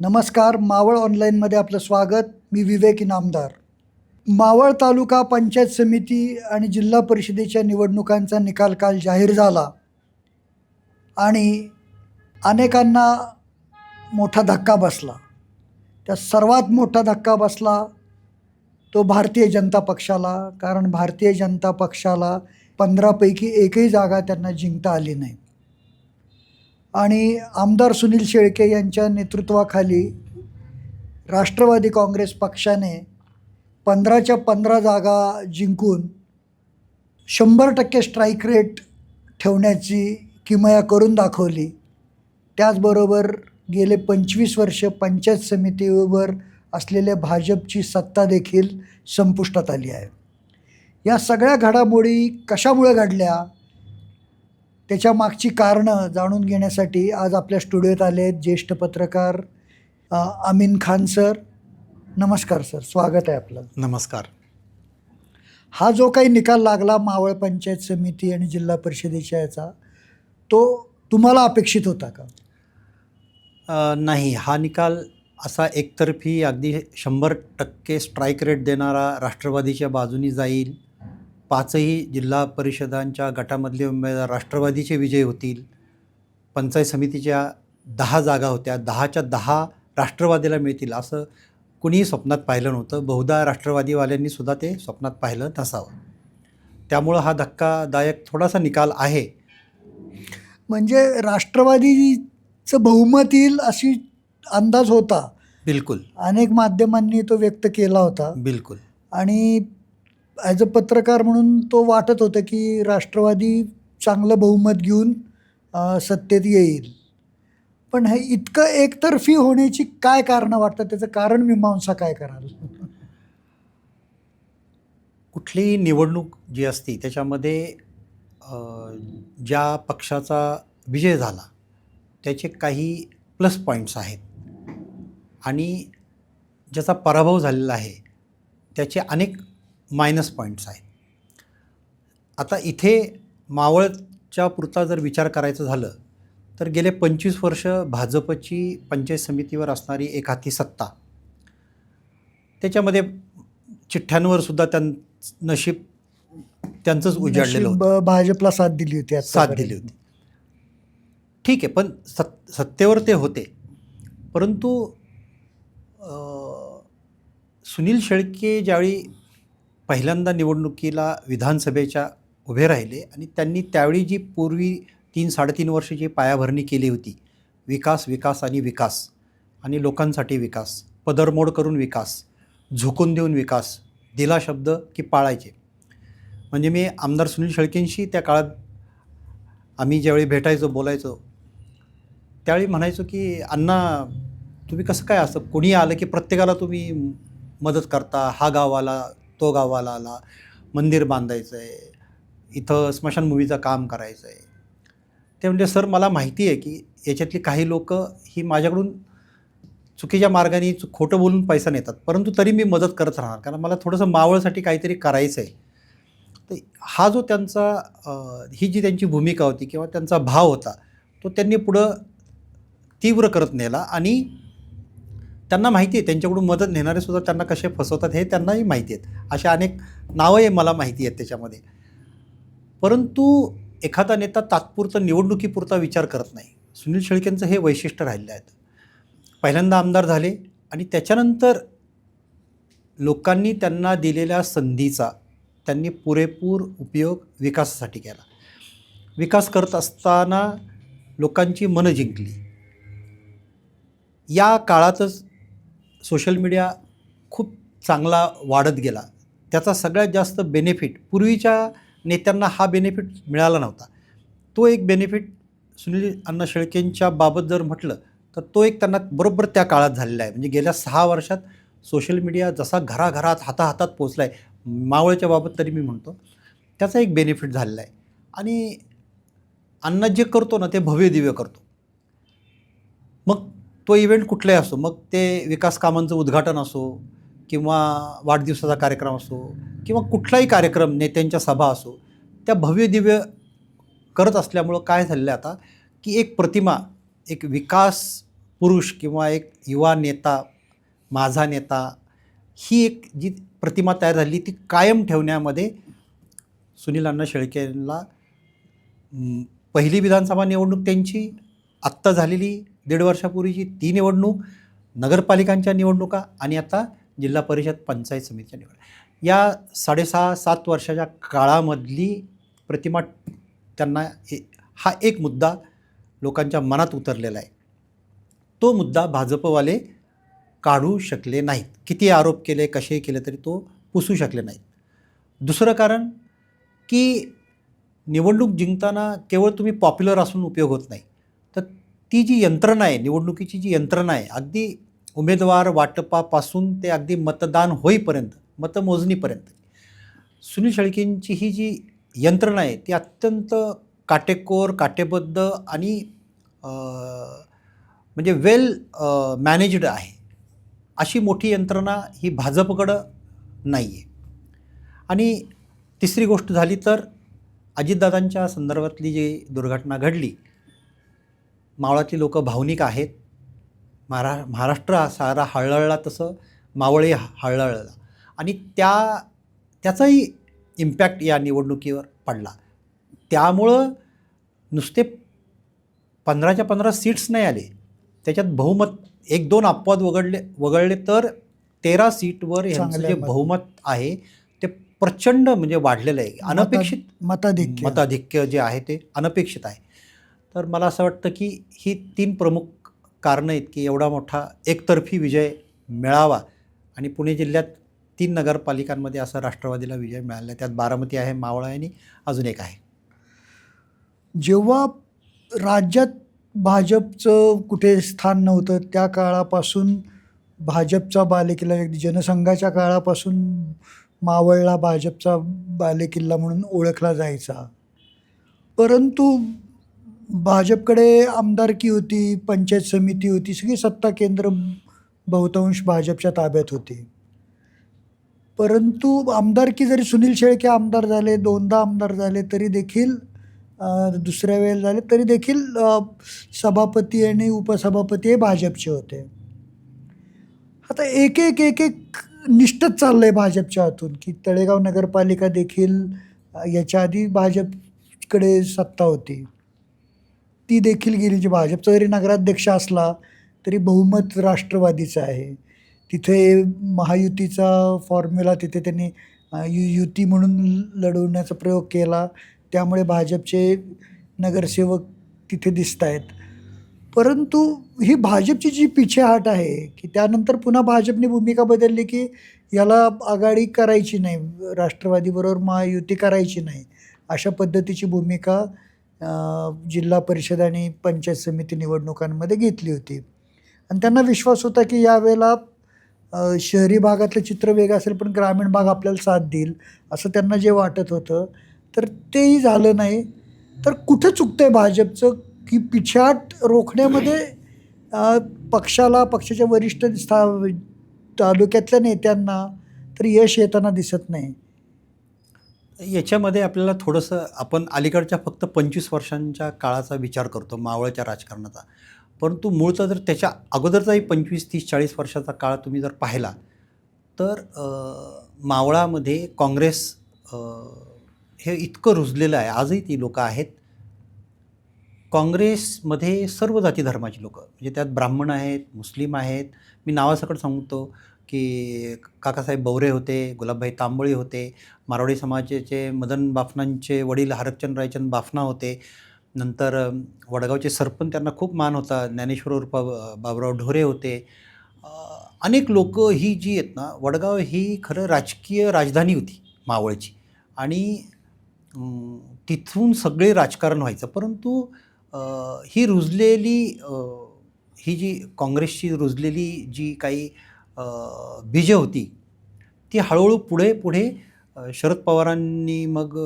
नमस्कार मावळ ऑनलाईनमध्ये आपलं स्वागत. मी विवेक इनामदार. मावळ तालुका पंचायत समिती आणि जिल्हा परिषदेच्या निवडणुकांचा निकाल काल जाहीर झाला आणि अनेकांना मोठा धक्का बसला. त्या सर्वात मोठा धक्का बसला तो भारतीय जनता पक्षाला कारण भारतीय जनता पक्षाला पंधरापैकी एकही जागा त्यांना जिंकता आली नाही. आणि आमदार सुनील शेळके यांच्या नेतृत्वाखाली राष्ट्रवादी काँग्रेस पक्षाने पंधराच्या पंधरा जागा जिंकून शंभर टक्के स्ट्राईक रेट ठेवण्याची किमया करून दाखवली. त्याचबरोबर गेले पंचवीस वर्ष पंचायत समितीवर असलेल्या भाजपची सत्ता देखील संपुष्टात आली आहे. या सगळ्या घडामोडी कशामुळे घडल्या? त्याच्या मागची कारणं जाणून घेण्यासाठी आज आपल्या स्टुडिओत आले आहेत ज्येष्ठ पत्रकार अमीन खान सर. नमस्कार सर स्वागत आहे आपलं. नमस्कार. हा जो काही निकाल लागला मावळ पंचायत समिती आणि जिल्हा परिषदेच्या याचा तो तुम्हाला अपेक्षित होता का? नाही. हा निकाल असा एकतर्फी अगदी शंभर टक्के स्ट्राईक रेट देणारा राष्ट्रवादीच्या बाजूनी जाईल. पाचही जिल्हा परिषदांच्या गटामधले उमेदवार राष्ट्रवादीचे विजय होतील. पंचायत समितीच्या दहा जागा होत्या. दहाच्या दहा राष्ट्रवादीला मिळतील असं कुणीही स्वप्नात पाहिलं नव्हतं. बहुधा राष्ट्रवादीवाल्यांनी सुद्धा ते स्वप्नात पाहिलं नसावं. त्यामुळं हा धक्कादायक थोडासा निकाल आहे. म्हणजे राष्ट्रवादीचं बहुमत येईल अशी अंदाज होता. बिलकुल. अनेक माध्यमांनी तो व्यक्त केला होता. बिलकुल. आणि ॲज अ पत्रकार म्हणून तो वाटत होतं की राष्ट्रवादी चांगलं बहुमत घेऊन सत्तेत येईल. पण हे इतकं एकतर्फी होण्याची काय कारणं वाटतं त्याचं कारण मीमांसा काय कराल? कुठलीही निवडणूक जी असती त्याच्यामध्ये ज्या पक्षाचा विजय झाला त्याचे काही प्लस पॉईंट्स आहेत. आणि ज्याचा पराभव झालेला आहे त्याचे अनेक मायनस पॉईंट्स आहेत. आता इथे मावळच्या पुरता जर विचार करायचं झालं तर गेले पंचवीस वर्ष भाजपची पंचायत समितीवर असणारी एक हाती सत्ता. त्याच्यामध्ये चिठ्ठ्यांवर सुद्धा त्यां नशीब त्यांचंच उजाडलेलं होतं. भाजपला साथ दिली होती साथ. दिली होती. ठीक आहे पण सत् सत्तेवर ते होते. परंतु सुनील शेळके ज्यावेळी पहिल्यांदा निवडणुकीला विधानसभेच्या उभे राहिले आणि त्यांनी त्यावेळी जी पूर्वी तीन साडेतीन वर्ष जी पायाभरणी केली होती विकास विकास आणि विकास आणि लोकांसाठी विकास पदरमोड करून विकास झुकून देऊन विकास दिला शब्द की पाळायचे. म्हणजे मी आमदार सुनील शेळकेंशी त्या काळात आम्ही ज्यावेळी भेटायचो बोलायचो त्यावेळी म्हणायचो की अण्णा तुम्ही कसं काय असं कोणी आलं की प्रत्येकाला तुम्ही मदत करता? हा गाव आला तो गावाला आला मंदिर बांधायचं आहे इथं स्मशानभूमीचं काम करायचं आहे ते म्हणजे सर मला माहिती आहे की याच्यातली काही लोक ही माझ्याकडून चुकीच्या मार्गाने चु- खोटं बोलून पैसा नेतात. परंतु तरी मी मदत करत राहणार. कारण मला थोडंसं मावळसाठी काहीतरी करायचं आहे तर हा जो त्यांचा ही जी त्यांची भूमिका होती किंवा त्यांचा भाव होता तो त्यांनी पुढं तीव्र करत नेला आणि त्यांना माहिती आहे त्यांच्याकडून मदत नेणारे सुद्धा त्यांना कसे फसवतात हे त्यांनाही माहिती आहेत. अशा अनेक नावंही मला माहिती आहेत त्याच्यामध्ये. परंतु एखादा नेता तात्पुरता निवडणुकीपुरता विचार करत नाही. सुनील शेळकेंचं हे वैशिष्ट्य राहिलं आहेत पहिल्यांदा आमदार झाले आणि त्याच्यानंतर लोकांनी त्यांना दिलेल्या संधीचा त्यांनी पुरेपूर उपयोग विकासासाठी केला. विकास करत असताना लोकांची मनं जिंकली. या काळातच सोशल मीडिया खूप चांगला वाढत गेला. त्याचा सगळ्यात जास्त बेनिफिट पूर्वीच्या नेत्यांना हा बेनिफिट मिळाला नव्हता. तो एक बेनिफिट सुनील अण्णा शेळकेंच्या बाबत जर म्हटलं तर तो एक त्यांना बरोबर त्या काळात झालेला आहे. म्हणजे गेल्या सहा वर्षात सोशल मीडिया जसा घराघरात हाताहातात पोचला आहे मावळच्या बाबत तरी मी म्हणतो त्याचा एक बेनिफिट झालेला आहे. आणि अण्णा जे करतो ना ते भव्य दिव्य करतो. मग तो इव्हेंट कुठलाही असो मग ते विकास कामांचं उद्घाटन असो किंवा वाढदिवसाचा कार्यक्रम असो किंवा कुठलाही कार्यक्रम नेत्यांच्या सभा असो त्या भव्य दिव्य करत असल्यामुळं काय झालेलं आहे आता की एक प्रतिमा एक विकास पुरुष किंवा एक युवा नेता माझा नेता ही एक जी प्रतिमा तयार झाली ती कायम ठेवण्यामध्ये सुनील अण्णा शेळकेला पहिली विधानसभा निवडणूक त्यांची आत्ता झालेली दीड वर्षापूर्वीची ती निवडणूक नगरपालिकांच्या निवडणुका आणि आता जिल्हा परिषद पंचायत समितीच्या निवडणूक. या साडेसहा सात वर्षाच्या काळामधली प्रतिमा त्यांना ए- हा एक मुद्दा लोकांच्या मनात उतरलेला आहे. तो मुद्दा भाजपवाले काढू शकले नाहीत. किती आरोप केले कसे केले तरी तो पुसू शकले नाहीत. दुसरं कारण की निवडणूक जिंकताना केवळ तुम्ही पॉप्युलर असून उपयोग होत नाही. ती जी यंत्रणा आहे निवडणुकीची जी यंत्रणा आहे अगदी उमेदवार वाटपापासून ते अगदी मतदान होईपर्यंत मतमोजणीपर्यंत सुनील शेळकेंची ही जी यंत्रणा आहे ती अत्यंत काटेकोर काटेबद्ध आणि म्हणजे वेल मॅनेज्ड आहे. अशी मोठी यंत्रणा ही भाजपकडं नाही आहे आणि तिसरी गोष्ट झाली तर अजितदादांच्या संदर्भातली जी दुर्घटना घडली मावळातली लोक भावनिक आहेत. महारा महाराष्ट्र हा सारा हळहळला तसं मावळही हळहळला. आणि त्या त्याचाही इम्पॅक्ट या निवडणुकीवर पडला. त्यामुळं नुसते पंधराच्या पंधरा सीट्स नाही आले. त्याच्यात बहुमत एक दोन अपवाद वगळले वगळले तर तेरा सीटवर यांचं जे मत. बहुमत आहे ते प्रचंड म्हणजे वाढलेलं आहे. अनपेक्षित मताधिक्य. मताधिक्य जे आहे ते अनपेक्षित आहे. तर मला असं वाटतं की ही तीन प्रमुख कारणं आहेत की एवढा मोठा एकतर्फी विजय मिळावा आणि पुणे जिल्ह्यात तीन नगरपालिकांमध्ये असा राष्ट्रवादीला विजय मिळाला. त्यात बारामती आहे मावळ आहे आणि अजून एक आहे. जेव्हा राज्यात भाजपचं कुठे स्थान नव्हतं त्या काळापासून भाजपचा बालेकिल्ला जनसंघाच्या काळापासून मावळला भाजपचा बालेकिल्ला म्हणून ओळखला जायचा. परंतु भाजपकडे आमदारकी होती पंचायत समिती होती सगळी सत्ता केंद्र बहुतांश भाजपच्या ताब्यात होती. परंतु आमदारकी जरी सुनील शेळके आमदार झाले दोनदा आमदार झाले तरी देखील दुसऱ्या वेळेला झाले तरी देखील सभापती आणि उपसभापती हे भाजपचे होते. आता एक एक एक एक निष्ठच चाललं आहे भाजपच्या हातून की तळेगाव नगरपालिका देखील याच्या आधी भाजपकडे सत्ता होती. ती देखील गेली जी भाजपचा जरी नगराध्यक्ष असला तरी बहुमत राष्ट्रवादीचं आहे. तिथे महायुतीचा फॉर्म्युला तिथे त्यांनी यु युती म्हणून लढवण्याचा प्रयोग केला. त्यामुळे भाजपचे नगरसेवक तिथे दिसत आहेत. परंतु ही भाजपची जी पिछेहाट आहे की त्यानंतर पुन्हा भाजपने भूमिका बदलली की याला आघाडी करायची नाही राष्ट्रवादीबरोबर महायुती करायची नाही अशा पद्धतीची भूमिका जिल्हा परिषद आणि पंचायत समिती निवडणुकांमध्ये घेतली होती. आणि त्यांना विश्वास होता की यावेळेला शहरी भागातलं चित्र वेगळं असेल पण ग्रामीण भाग आपल्याला साथ देईल असं त्यांना जे वाटत होतं. तर तेही झालं नाही. तर कुठं चुकतं आहे भाजपचं की पिछाट रोखण्यामध्ये पक्षाला पक्षाच्या वरिष्ठ स्था तालुक्यातल्या नेत्यांना तर यश येताना दिसत नाही. याच्यामध्ये आपल्याला थोडंसं आपण अलीकडच्या फक्त पंचवीस वर्षांच्या काळाचा विचार करतो मावळच्या राजकारणाचा. परंतु मूळचा जर त्याच्या अगोदरचाही पंचवीस तीस चाळीस वर्षाचा काळ तुम्ही जर पाहिला तर मावळामध्ये काँग्रेस हे इतकं रुजलेलं आहे आजही ती लोकं आहेत. काँग्रेसमध्ये सर्व जाती धर्माची लोकं म्हणजे त्यात ब्राह्मण आहेत मुस्लिम आहेत. मी नावासकट सांगतो की काकासाहेब बवरे होते गुलाबभाई तांबोळी होते मारवाडी समाजाचे मदन बाफनांचे वडील हरकचंद रायचंद बाफना होते. नंतर वडगावचे सरपंच त्यांना खूप मान होता. ज्ञानेश्वर उर्फ बा- ढोरे होते. अनेक लोक ही जी आहेत ना वडगाव ही खरं राजकीय राजधानी होती मावळची. आणि तिथून सगळे राजकारण व्हायचं. परंतु ही रुजलेली ही जी काँग्रेसची रुजलेली जी काही बीजे होती. ती हळूहळू पुढे पुढे शरद पवारांनी मग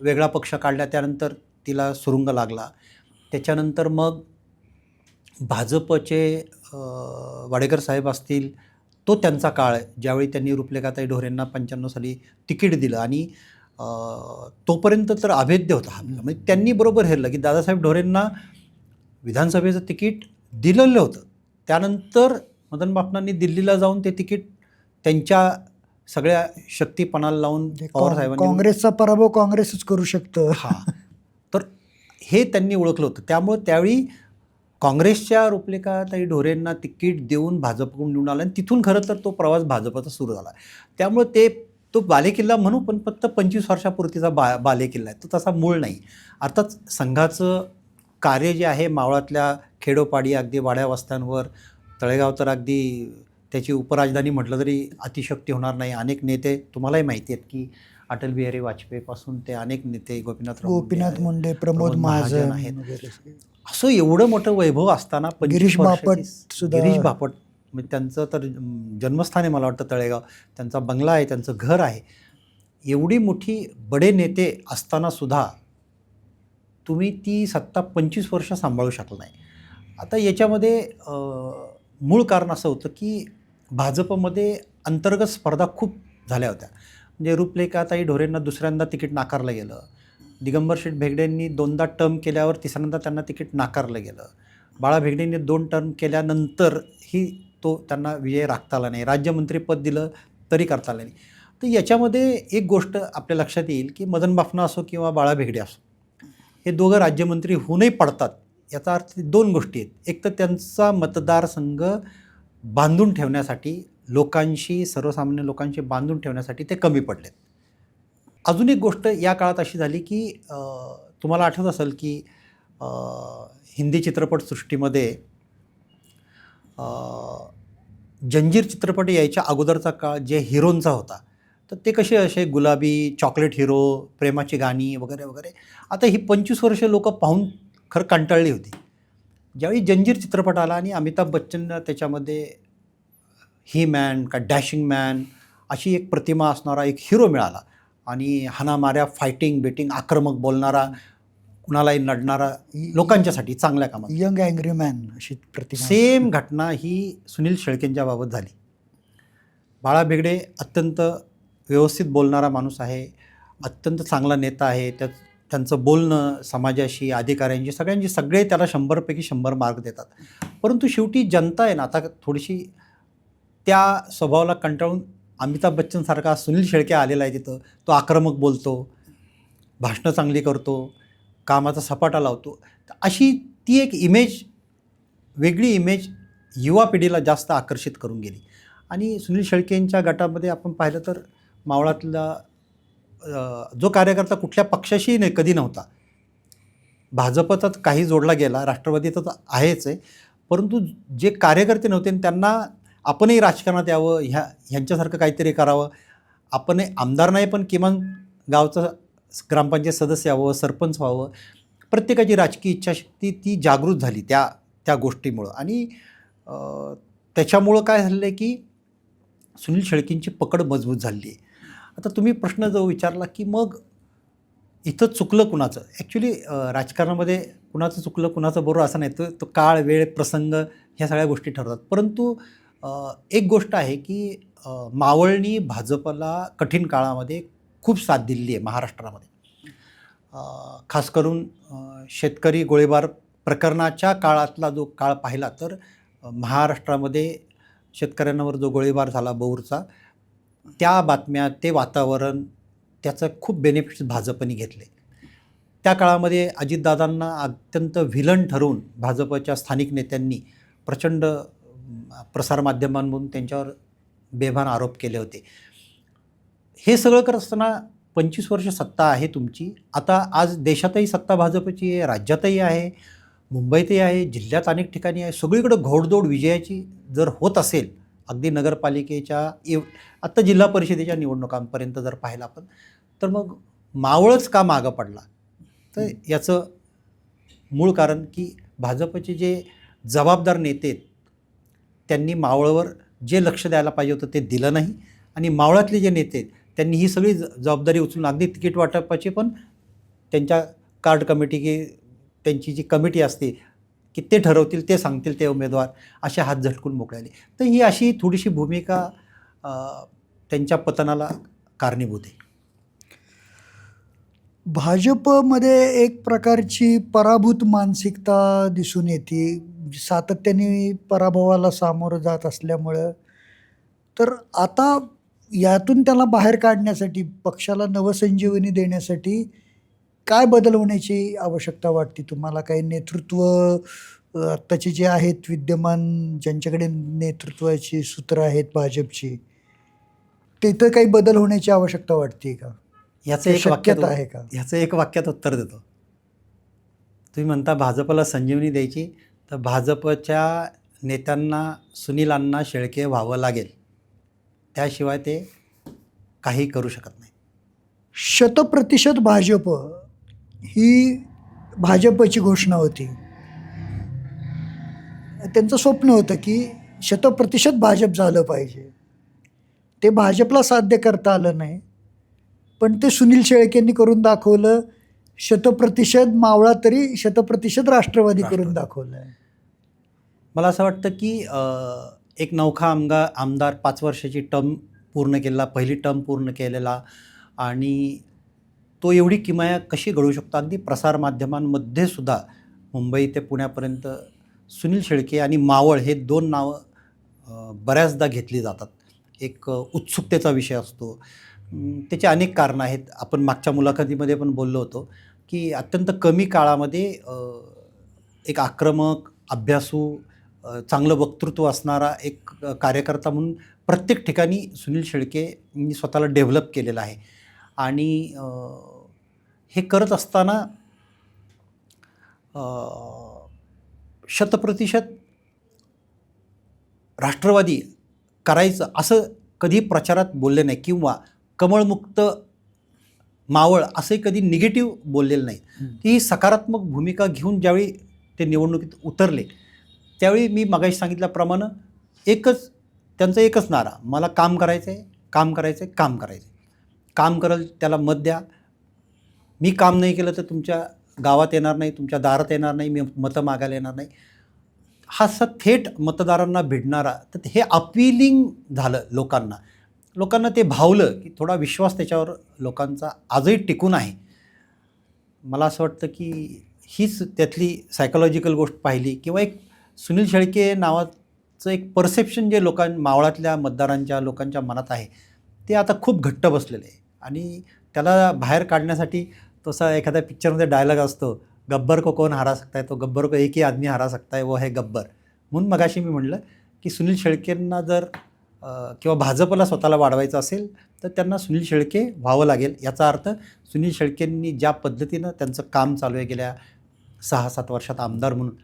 वेगळा पक्ष काढला. त्यानंतर तिला सुरुंग लागला. त्याच्यानंतर मग भाजपचे वाडेकर साहेब असतील तो त्यांचा काळ ज्यावेळी त्यांनी रुपलेखाताई ढोरेंना पंच्याण्णव साली तिकीट दिलं. आणि तोपर्यंत तर अभेद्य होता हा. म्हणजे त्यांनी बरोबर हेरलं की दादासाहेब ढोरेंना विधानसभेचं तिकीट दिलेलं होतं. त्यानंतर मदन बापनांनी दिल्लीला जाऊन ते तिकीट त्यांच्या सगळ्या शक्तीपणाला लावून पवार साहेबांनी काँग्रेसचा पराभव काँग्रेसच करू शकतं. हा. तर हे त्यांनी ओळखलं होतं. त्यामुळं त्यावेळी काँग्रेसच्या रुपलेखाताई ढोरेंना तिकीट देऊन भाजपकडून निवडून आला आणि तिथून खरं तर तो प्रवास भाजपचा सुरू झाला. त्यामुळं ते तो बालेकिल्ला म्हणू पण फक्त पंचवीस वर्षापुरतीचा बा बालेकिल्ला आहे. तो तसा मूळ नाही. अर्थात संघाचं कार्य जे आहे मावळातल्या खेडोपाडी अगदी वाड्या वस्त्यांवर तळेगाव तर अगदी त्याची उपराजधानी म्हटलं तरी अतिशक्ती होणार नाही. अनेक नेते तुम्हालाही माहिती आहेत की अटल बिहारी वाजपेयीपासून ते अनेक नेते गोपीनाथ गोपीनाथ मुंडे प्रमोद महाजन आहेत. असं एवढं मोठं वैभव असताना गिरीश बापट सुद्धा- गिरीश बापट म्हणजे त्यांचं तर जन्मस्थान आहे मला वाटतं तळेगाव. त्यांचा बंगला आहे त्यांचं घर आहे. एवढी मोठी बडे नेते असताना सुद्धा तुम्ही ती सत्ता पंचवीस वर्ष सांभाळू शकला नाही. आता याच्यामध्ये मूळ कारण असं होतं की भाजपमध्ये अंतर्गत स्पर्धा खूप झाल्या होत्या. म्हणजे रूपलेखाताई ढोरेंना दुसऱ्यांदा तिकीट नाकारलं गेलं. दिगंबर शेठ भेगडेंनी दोनदा टर्म केल्यावर तिसऱ्यांदा त्यांना तिकीट नाकारलं गेलं. बाळा भेगडेंनी दोन टर्म केल्यानंतर ही तो त्यांना विजय राखता आला नाही राज्यमंत्रीपद दिलं तरी करता आलं नाही. तर याच्यामध्ये एक गोष्ट आपल्या लक्षात येईल की मदन बाफना असो किंवा बाळा भेगडे असो हे दोघं राज्यमंत्री होऊनही पडतात. याचा अर्थ दोन गोष्टी आहेत. एक तर त्यांचा मतदारसंघ बांधून ठेवण्यासाठी लोकांशी सर्वसामान्य लोकांशी बांधून ठेवण्यासाठी ते कमी पडलेत. अजून एक गोष्ट या काळात अशी झाली की तुम्हाला आठवत असेल की हिंदी चित्रपटसृष्टीमध्ये जंजीर चित्रपट यायच्या अगोदरचा काळ जे हिरोंचा होता तर ते कसे असे गुलाबी चॉकलेट हिरो प्रेमाची गाणी वगैरे वगैरे. आता ही पंचवीस वर्ष लोक पाहून खरं कंटाळली होती. ज्यावेळी जंजीर चित्रपट आला आणि अमिताभ बच्चननं त्याच्यामध्ये ही मॅन का डॅशिंग मॅन अशी एक प्रतिमा असणारा एक हिरो मिळाला. आणि हाणामाऱ्या फायटिंग बेटिंग आक्रमक बोलणारा कुणालाही लढणारा लोकांच्यासाठी चांगल्या कामात. यंग अँग्री मॅन अशी प्रतिमा. सेम घटना ही सुनील शेळकेंच्या बाबत झाली. बाळा बेगडे अत्यंत व्यवस्थित बोलणारा माणूस आहे अत्यंत चांगला नेता आहे त्या त्यांचं बोलणं समाजाशी अधिकाऱ्यांशी सगळ्यांची सगळे त्याला शंभरपैकी शंभर मार्क देतात. परंतु शेवटी जनता आहे ना आता थोडीशी त्या स्वभावाला कंटाळून अमिताभ बच्चनसारखा सुनील शेळके आलेला आहे तिथं. तो आक्रमक बोलतो भाषणं चांगली करतो कामाचा सपाटा लावतो. अशी ती एक इमेज वेगळी इमेज युवा पिढीला जास्त आकर्षित करून गेली. आणि सुनील शेळकेंच्या गटामध्ये आपण पाहिलं तर मावळातला जो कार्यकर्ता कुठल्या पक्षाशीही नाही कधी नव्हता. भाजपचा काही जोडला गेला राष्ट्रवादी तर आहेच आहे. परंतु जे कार्यकर्ते नव्हते आणि त्यांना आपणही राजकारणात यावं ह्या ह्यांच्यासारखं काहीतरी करावं. आपणही आमदार नाही पण किमान गावचं ग्रामपंचायत सदस्य व्हावं सरपंच व्हावं. प्रत्येकाची राजकीय इच्छाशक्ती ती जागृत झाली त्या त्या गोष्टीमुळं. आणि त्याच्यामुळं काय झालं आहे की सुनील शेळकींची पकड मजबूत झाली आहे. आता तुम्ही प्रश्न जो विचारला की मग इथं चुकलं कुणाचं? ॲक्च्युली राजकारणामध्ये कुणाचं चुकलं कुणाचं बरोबर असं नाही. तर तो काळ वेळ प्रसंग ह्या सगळ्या गोष्टी ठरतात. परंतु एक गोष्ट आहे की मावळणी भाजपला कठीण काळामध्ये खूप साथ दिलेली आहे महाराष्ट्रामध्ये. खास करून शेतकरी गोळीबार प्रकरणाच्या काळातला जो काळ पाहिला तर महाराष्ट्रामध्ये शेतकऱ्यांवर जो गोळीबार झाला बौरचा त्या बातम्या ते वातावरण त्याचं खूप बेनिफिट्स भाजपने घेतले. त्या काळामध्ये अजितदादांना अत्यंत व्हिलन ठरवून भाजपच्या स्थानिक नेत्यांनी प्रचंड प्रसारमाध्यमांमधून त्यांच्यावर बेभान आरोप केले होते. हे सगळं करत असताना पंचवीस वर्ष सत्ता आहे तुमची. आता आज देशातही सत्ता भाजपची आहे राज्यातही आहे मुंबईतही आहे जिल्ह्यात अनेक ठिकाणी आहे. सगळीकडं घोडदौड विजयाची जर होत असेल अगदी नगरपालिकेच्या एव आत्ता जिल्हा परिषदेच्या निवडणुकांपर्यंत जर पाहिलं आपण तर मग मावळच का मागं पडला? तर याचं मूळ कारण की भाजपचे जे जबाबदार नेते त्यांनी मावळवर जे लक्ष द्यायला पाहिजे होतं ते दिलं नाही. आणि मावळातले जे नेते आहेत त्यांनी ही सगळी जबाबदारी उचलून अगदी तिकीट वाटपाची पण त्यांच्या कार्ड कमिटी की त्यांची जी कमिटी असते की ते ठरवतील ते सांगतील ते उमेदवार असे हात झटकून मोकळाले तर ही अशी थोडीशी भूमिका त्यांच्या पतनाला कारणीभूत आहे. भाजपमध्ये एक प्रकारची पराभूत मानसिकता दिसून येते. सातत्याने पराभवाला सामोरं जात असल्यामुळं. तर आता यातून त्याला बाहेर काढण्यासाठी पक्षाला नवसंजीवनी देण्यासाठी काय बदल होण्याची आवश्यकता वाटते? तुम्हाला काही नेतृत्व आत्ताचे जे आहेत विद्यमान ज्यांच्याकडे नेतृत्वाची सूत्र आहेत भाजपची तिथं काही बदल होण्याची आवश्यकता वाटते का? याचं एक वाक्यात आहे का? ह्याचं एक वाक्यात उत्तर देतो. तुम्ही म्हणता भाजपला संजीवनी द्यायची तर भाजपच्या नेत्यांना सुनीलांना शेळके व्हावं लागेल. त्याशिवाय ते काही करू शकत नाही. शतप्रतिशत भाजप ही भाजपची घोषणा होती. त्यांचं स्वप्न होतं की शतप्रतिशत भाजप झालं पाहिजे. ते भाजपला साध्य करता आलं नाही पण ते सुनील शेळकेंनी करून दाखवलं शतप्रतिशत मावळा तरी शतप्रतिशत राष्ट्रवादी करून. दाखवलं आहे मला असं वाटतं की एक नौखा आमगा आमदार पाच वर्षाची टर्म पूर्ण केलेला पहिली टर्म पूर्ण केलेला आणि तो एवढी किमाया कशी घडू शकतो? अगदी प्रसारमाध्यमांमध्ये सुद्धा मुंबई ते पुण्यापर्यंत सुनील शेळके आणि मावळ हे दोन नावं बऱ्याचदा घेतली जातात. एक उत्सुकतेचा विषय असतो. त्याचे अनेक कारणं आहेत. आपण मागच्या मुलाखतीमध्ये पण बोललो होतो की अत्यंत कमी काळामध्ये एक आक्रमक अभ्यासू चांगलं वक्तृत्व असणारा एक कार्यकर्ता म्हणून प्रत्येक ठिकाणी सुनील शेळकेंनी स्वतःला डेव्हलप केलेलं आहे. आणि हे करत असताना शतप्रतिशत राष्ट्रवादी करायचं असं कधी प्रचारात बोलले नाही किंवा कमळमुक्त मावळ असे कधी निगेटिव्ह बोललेलं नाही. ती सकारात्मक भूमिका घेऊन ज्यावेळी ते निवडणुकीत उतरले त्यावेळी मी मगाशी सांगितल्याप्रमाणे एकच त्यांचं एकच नारा मला काम करायचं आहे काम करायचं आहे काम करायचं आहे काम करल त्याला मत द्या मी काम नाही केलं तर तुमच्या गावात येणार नाही तुमच्या दारात येणार नाही मी मतं मागायला येणार नाही. हा असा थेट मतदारांना भिडणारा तर हे अपिलिंग झालं लोकांना. लोकांना ते भावलं की थोडा विश्वास त्याच्यावर लोकांचा आजही टिकून आहे. मला असं वाटतं की हीच त्यातली सायकोलॉजिकल गोष्ट पाहिली किंवा एक सुनील शेळके नावाचं एक परसेप्शन जे लोकां मावळातल्या मतदारांच्या लोकांच्या मनात आहे ते आता खूप घट्ट बसलेलं आहे. आणि त्याला बाहेर काढण्यासाठी तसा एखाद्या पिक्चरमध्ये डायलॉग असतो गब्बर को कोण हरा सकता है? तो गब्बर को एकही आदमी हरा सकता है वो है गब्बर. म्हणून मगाशी मी म्हटलं की सुनील शेळकेंना जर किंवा भाजपला स्वतःला वाढवायचं असेल तर त्यांना सुनील शेळके व्हावं लागेल. याचा अर्थ सुनील शेळकेंनी ज्या पद्धतीनं त्यांचं काम चालू आहे गेल्या सहा सात वर्षात आमदार म्हणून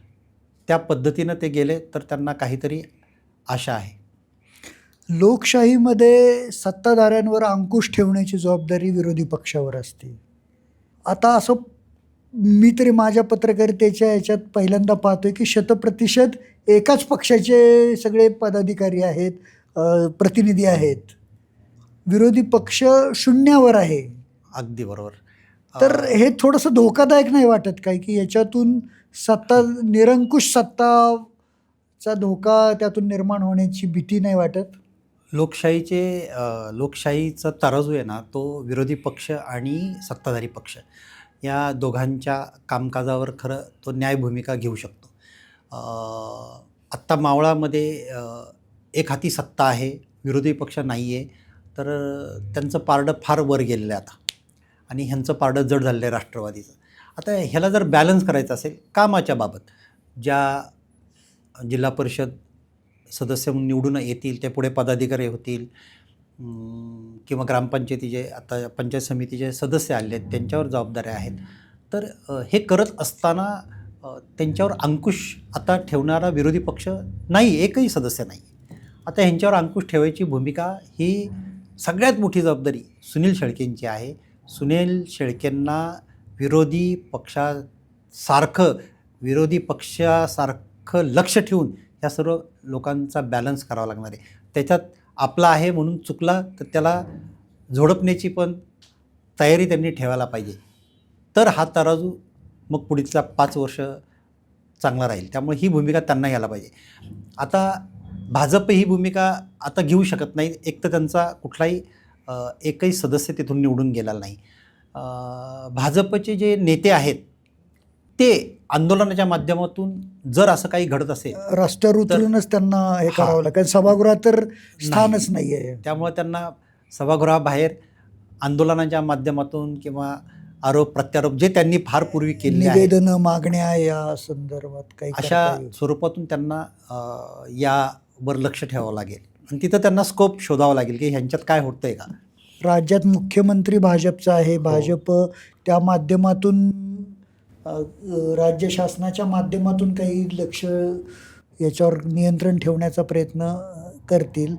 त्या पद्धतीनं ते गेले तर त्यांना काहीतरी आशा आहे. लोकशाहीमध्ये सत्ताधाऱ्यांवर अंकुश ठेवण्याची जबाबदारी विरोधी पक्षावर असते. आता असं मी तरी माझ्या पत्रकारितेच्या याच्यात पहिल्यांदा पाहतोय की शतप्रतिशत एकाच पक्षाचे सगळे पदाधिकारी आहेत प्रतिनिधी आहेत. विरोधी पक्ष शून्यावर आहे. अगदी बरोबर. तर हे थोडंसं धोकादायक नाही वाटत काय की याच्यातून सत्ता निरंकुश सत्ताचा धोका त्यातून निर्माण होण्याची भीती नाही वाटत? लोकशाहीचे लोकशाहीचा तराजू आहे ना तो विरोधी पक्ष आणि सत्ताधारी पक्ष या दोघांच्या कामकाजावर खरं तो न्याय भूमिका घेऊ शकतो. आत्ता मावळामध्ये एक हाती सत्ता आहे विरोधी पक्ष नाही आहे तर त्यांचं पारडं फार वर गेलेलं आहे आता आणि ह्यांचं पारडं जड झालेलं आहे राष्ट्रवादीचं. आता ह्याला जर बॅलन्स करायचं असेल कामाच्या बाबत ज्या जिल्हा परिषद सदस्य म्हणून निवडून येतील ते पुढे पदाधिकारी होतील किंवा ग्रामपंचायतीचे आता पंचायत समितीचे सदस्य आले आहेत त्यांच्यावर जबाबदाऱ्या आहेत. तर हे करत असताना त्यांच्यावर अंकुश आता ठेवणारा विरोधी पक्ष नाही एकही सदस्य नाही. आता ह्यांच्यावर अंकुश ठेवायची भूमिका ही सगळ्यात मोठी जबाबदारी सुनील शेळकेंची आहे. सुनील शेळकेंना विरोधी पक्षासारखं विरोधी पक्षासारखं लक्ष ठेवून ह्या सर्व लोकांचा बॅलन्स करावा लागणार आहे. त्याच्यात आपला आहे म्हणून चुकला तर त्याला झोडपण्याची पण तयारी त्यांनी ठेवायला पाहिजे. तर हा तराजू मग पुढीलचा पाच वर्ष चांगला राहील. त्यामुळे ही भूमिका त्यांना घ्यायला पाहिजे. आता भाजप ही भूमिका आता घेऊ शकत नाही. एक तर त्यांचा कुठलाही एकही सदस्य तिथून निवडून गेलेला नाही. भाजपचे जे नेते आहेत ते आंदोलनाच्या माध्यमातून जर असं काही घडत असेल रस्त्यावर उतरूनच त्यांना हे हा. करावं लागेल. कारण सभागृहात तर स्थानच नाही आहे त्यामुळे त्यांना सभागृहाबाहेर आंदोलनाच्या माध्यमातून किंवा आरोप प्रत्यारोप जे त्यांनी फार पूर्वी केले निवेदन मागण्या या संदर्भात काही अशा. स्वरूपातून त्यांना यावर लक्ष ठेवावं लागेल. आणि तिथं त्यांना स्कोप शोधावा लागेल की ह्यांच्यात काय होतंय का? राज्यात मुख्यमंत्री भाजपचा हो. आहे भाजप त्या माध्यमातून राज्य शासनाच्या माध्यमातून काही लक्ष याच्यावर नियंत्रण ठेवण्याचा प्रयत्न करतील.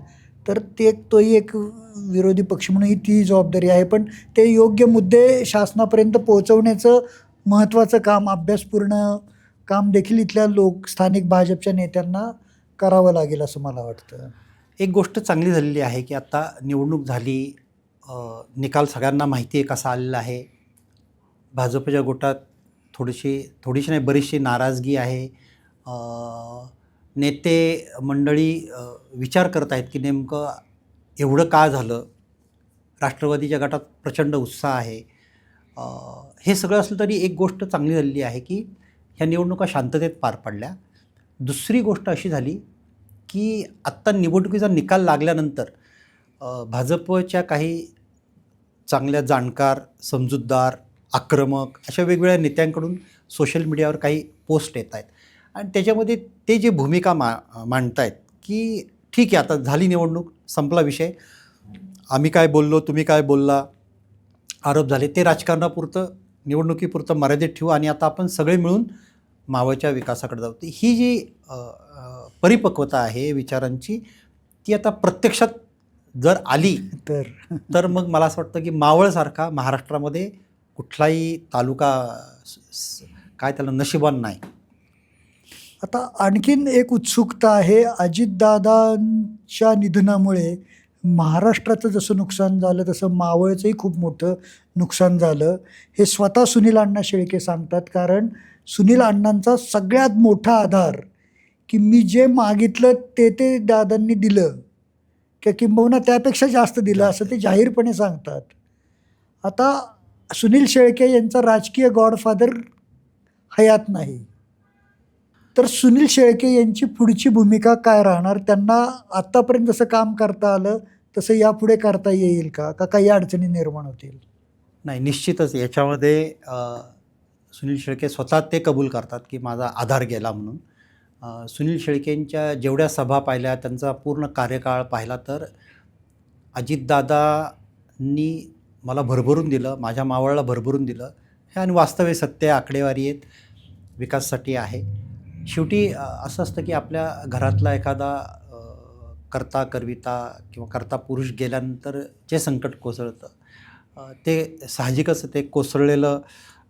तर ते तोही एक विरोधी पक्ष म्हणून ही ती जबाबदारी आहे. पण ते योग्य मुद्दे शासनापर्यंत पोहोचवण्याचं महत्त्वाचं काम अभ्यासपूर्ण काम देखील इथल्या लोक स्थानिक भाजपच्या नेत्यांना करावं लागेल असं मला वाटतं. एक गोष्ट चांगली झालेली आहे की आत्ता निवडणूक झाली निकाल सगळ्यांना माहिती आहे कसा आलेला आहे. भाजपच्या गोटात थोडीशी थोडीशी नाही बरीचशी नाराजगी आहे. नेते मंडळी विचार करत आहेत की नेमकं एवढं का झालं? राष्ट्रवादीच्या गटात प्रचंड उत्साह आहे. हे सगळं असलं तरी एक गोष्ट चांगली झालेली आहे की ह्या निवडणुका शांततेत पार पडल्या. दुसरी गोष्ट अशी झाली की आत्ता निवडणुकीचा निकाल लागल्यानंतर भाजपच्या काही चांगल्या जाणकार समजूतदार आक्रमक अशा वेगवेगळ्या नेत्यांकडून सोशल मीडियावर काही पोस्ट येत आहेत. आणि त्याच्यामध्ये ते जे भूमिका मा मांडतायत की ठीक आहे आता झाली निवडणूक संपला विषय. आम्ही काय बोललो तुम्ही काय बोलला आरोप झाले ते राजकारणापुरतं निवडणुकीपुरतं मर्यादित ठेवू आणि आता आपण सगळे मिळून मावळच्या विकासाकडे जाऊ. ती ही जी परिपक्वता आहे विचारांची ती आता प्रत्यक्षात जर आली तर. तर मग मला असं वाटतं की मावळसारखा महाराष्ट्रामध्ये कुठलाही तालुका काय त्याला नशिबान नाही. आता आणखीन एक उत्सुकता आहे अजितदादांच्या निधनामुळे महाराष्ट्राचं जसं नुकसान झालं तसं मावळचंही खूप मोठं नुकसान झालं. हे स्वतः सुनील अण्णा शेळके सांगतात कारण सुनील अण्णांचा सगळ्यात मोठा आधार की मी जे मागितलं ते ते दादांनी दिलं. किंवा किंबहुना त्यापेक्षा जास्त दिलं असं ते जाहीरपणे सांगतात. आता सुनील शेळके यांचा राजकीय गॉडफादर हयात नाही. तर सुनील शेळके यांची पुढची भूमिका काय राहणार? त्यांना आत्तापर्यंत जसं काम करता आलं तसं यापुढे करता येईल का? का काही अडचणी निर्माण होतील? नाही निश्चितच याच्यामध्ये सुनील शेळके स्वतः ते कबूल करतात की माझा आधार गेला म्हणून. सुनील शेळकेंच्या जेवढ्या सभा पाहिल्या त्यांचा पूर्ण कार्यकाळ पाहिला तर अजितदादांनी मला भरभरून दिलं माझ्या मावळला भरभरून दिलं. हे आणि वास्तव्य सत्य आकडेवारी आहेत विकासासाठी आहे. शेवटी असं असतं की आपल्या घरातला एखादा करता कर्ता करविता किंवा कर्ता पुरुष गेल्यानंतर जे संकट कोसळतं ते साहजिकच ते कोसळलेलं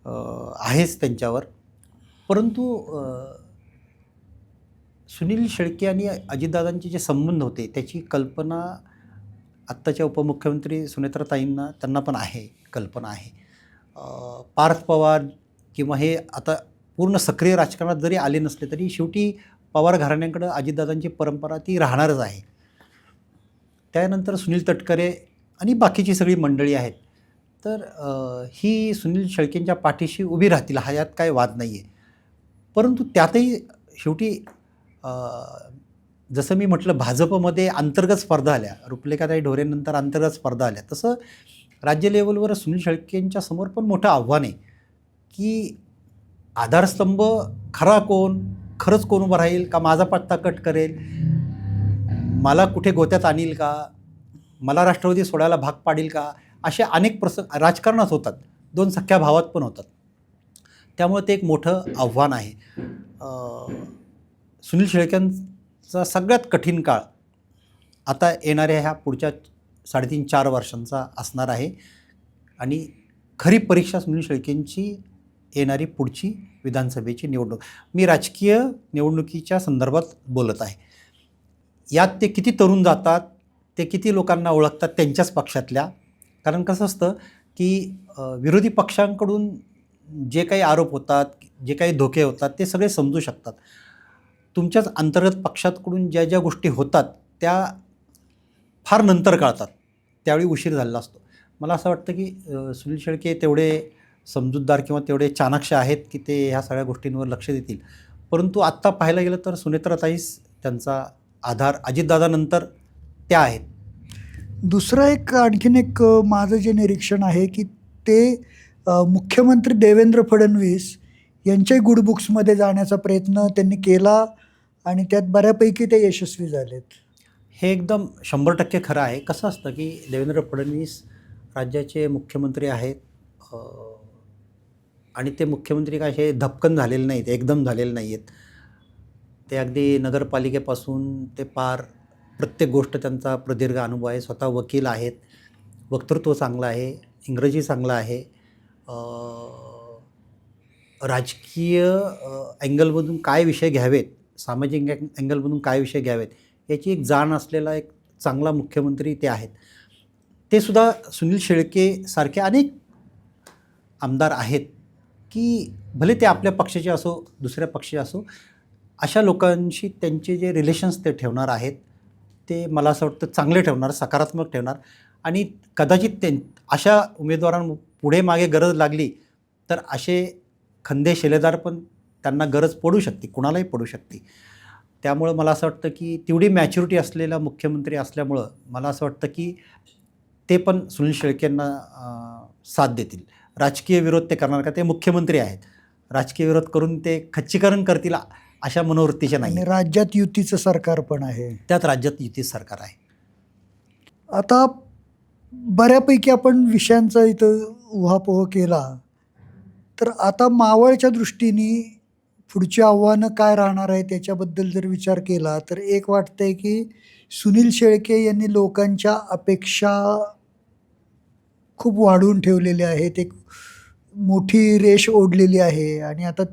आहेच त्यांच्यावर. परंतु सुनील शेळके आणि अजितदादांचे जे संबंध होते त्याची कल्पना आत्ताच्या उपमुख्यमंत्री सुनेत्राताईंना त्यांना पण आहे कल्पना आहे. पार्थ पवार किंवा हे आता पूर्ण सक्रिय राजकारणात जरी आले नसले तरी शेवटी पवार घराण्याकडं अजितदादांची परंपरा ती राहणारच आहे. त्यानंतर सुनील तटकरे आणि बाकीची सगळी मंडळी आहेत. तर ही सुनील शेळकेंच्या पाठीशी उभी राहतील हा यात काय वाद नाही आहे परंतु त्यातही शेवटी जसं मी म्हटलं भाजपमध्ये अंतर्गत स्पर्धा आल्या. रुपलेखाताई ढोरेनंतर अंतर्गत स्पर्धा आल्या. तसं राज्य लेवलवर सुनील शेळकेंच्या समोर पण मोठं आव्हान आहे की आधारस्तंभ खरा कोण खरंच कोण उभं राहील का माझा पत्ता कट करेल? मला कुठे गोत्यात आणील का? मला राष्ट्रवादी सोडायला भाग पाडील का? असे अनेक प्रसंग राजकारणात होतात. दोन सख्या भावात पण होतात. त्यामुळे ते एक मोठं आव्हान आहे. सुनील सुनील चा सगळ्यात कठीण काळ आता येणाऱ्या ह्या पुढच्या साडेतीन चार वर्षांचा असणार आहे. आणि खरी परीक्षा सुनील शेळकेंची येणारी पुढची विधानसभेची निवडणूक. मी राजकीय निवडणुकीच्या संदर्भात बोलत आहे. यात ते किती तरुण जातात ते किती लोकांना ओळखतात त्यांच्याच पक्षातल्या. कारण कसं असतं की विरोधी पक्षांकडून जे काही आरोप होतात जे काही धोके होतात ते सगळे समजू शकतात. तुमच्याच अंतर्गत पक्षातकडून ज्या ज्या गोष्टी होतात त्या फार नंतर कळतात. त्यावेळी उशीर झालेला असतो. मला असं वाटतं की सुनील शेळके तेवढे समजूतदार किंवा तेवढे चाणाक्ष आहेत की ते ह्या सगळ्या गोष्टींवर लक्ष देतील. परंतु आत्ता पाहायला गेलं तर सुनेत्राताईस त्यांचा आधार अजितदादानंतर त्या आहेत. दुसरं एक आणखीन एक माझं जे निरीक्षण आहे की ते मुख्यमंत्री देवेंद्र फडणवीस यांच्याही गुड बुक्समध्ये जाण्याचा प्रयत्न त्यांनी केला. आणि त्यात बऱ्यापैकी ते यशस्वी झालेत. हे एकदम शंभर टक्के खरं आहे. कसं असतं की देवेंद्र फडणवीस राज्याचे मुख्यमंत्री आहेत आणि ते मुख्यमंत्री काय हे धपकन झालेले नाहीत एकदम झालेले नाही आहेत ते अगदी नगरपालिकेपासून ते पार प्रत्येक गोष्ट त्यांचा प्रदीर्घ अनुभव आहे. स्वतः वकील आहेत वक्तृत्व चांगलं आहे इंग्रजी चांगलं आहे. राजकीय अँगलमधून काय विषय घ्यावेत सामाजिक अँगलमधून काय विषय घ्यावेत याची एक जाण असलेला एक चांगला मुख्यमंत्री ते आहेत. ते सुद्धा सुनील शेळके सारखे अनेक आमदार आहेत की भले ते आपल्या पक्षाचे असो दुसऱ्या पक्षाचे असो अशा लोकांशी त्यांचे जे रिलेशन्स ते ठेवणार आहेत ते मला असं वाटतं चांगले ठेवणार सकारात्मक ठेवणार. आणि कदाचित ते अशा उमेदवारां पुढे मागे गरज लागली तर असे खंदे शिलेदार पण त्यांना गरज पडू शकते कुणालाही पडू शकते. त्यामुळं मला असं वाटतं की तेवढी मॅच्युरिटी असलेला मुख्यमंत्री असल्यामुळं मला असं वाटतं की ते पण सुनील शेळकेंना साथ देतील. राजकीय विरोध ते करणार का? ते मुख्यमंत्री आहेत. राजकीय विरोध करून ते खच्चीकरण करतील अशा मनोवृत्तीचे नाही. राज्यात युतीचं सरकार पण आहे. त्यात राज्यात युती सरकार आहे. आता बऱ्यापैकी आपण विषयांचा इथं उहापोह केला तर आता मावळच्या दृष्टीने पुढची आव्हानं काय राहणार आहे त्याच्याबद्दल जर विचार केला तर एक वाटतंय की सुनील शेळके यांनी लोकांच्या अपेक्षा खूप वाढवून ठेवलेल्या आहेत एक मोठी रेष ओढलेली आहे आणि आता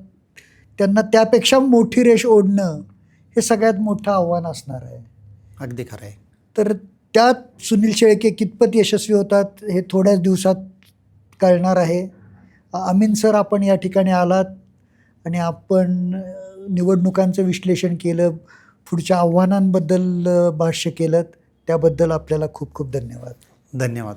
त्यांना त्यापेक्षा मोठी रेष ओढणं हे सगळ्यात मोठं आव्हान असणार आहे. अगदी खरं आहे तर त्यात सुनील शेळके कितपत यशस्वी होतात हे थोड्याच दिवसात कळणार आहे. अमीन सर आपण या ठिकाणी आलात. आणि आपण निवडणुकांचं विश्लेषण केलं पुढच्या आव्हानांबद्दल भाष्य केलं त्याबद्दल आपल्याला खूप खूप धन्यवाद. धन्यवाद.